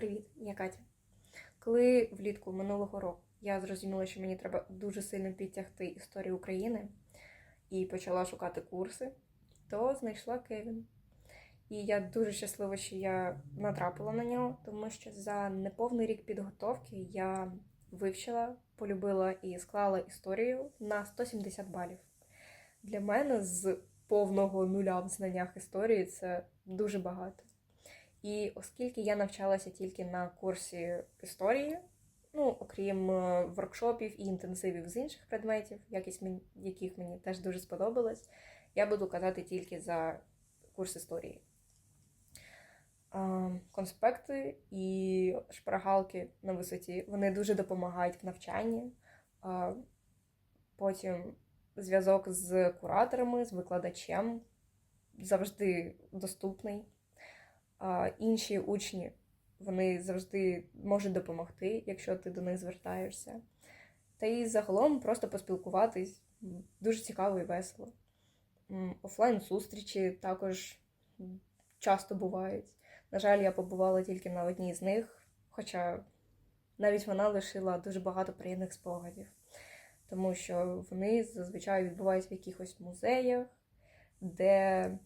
Привіт, я Катя. Коли влітку минулого року я зрозуміла, що мені треба дуже сильно підтягти історію України і почала шукати курси, то знайшла Кевін. І я дуже щаслива, що я натрапила на нього, тому що за неповний рік підготовки я вивчила, полюбила і склала історію на 170 балів. Для мене з повного нуля в знаннях історії це дуже багато. І оскільки я навчалася тільки на курсі історії, ну, окрім е, воркшопів і інтенсивів з інших предметів, якість яких мені теж дуже сподобалось, я буду казати тільки за курс історії. Конспекти і шпаргалки на висоті вони дуже допомагають в навчанні. Потім зв'язок з кураторами, з викладачем завжди доступний. Інші учні вони завжди можуть допомогти, якщо ти до них звертаєшся. Та і загалом просто поспілкуватись дуже цікаво і весело. Офлайн-зустрічі також часто бувають. На жаль, я побувала тільки на одній з них, хоча навіть вона лишила дуже багато приємних спогадів, тому що вони зазвичай відбуваються в якихось музеях, де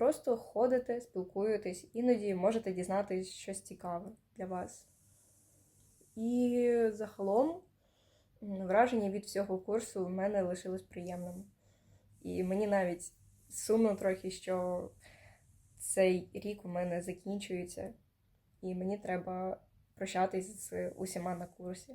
Просто ходите, спілкуєтесь, іноді можете дізнатися щось цікаве для вас. І загалом враження від всього курсу в мене лишилось приємним. І мені навіть сумно трохи, що цей рік у мене закінчується, і мені треба прощатись з усіма на курсі.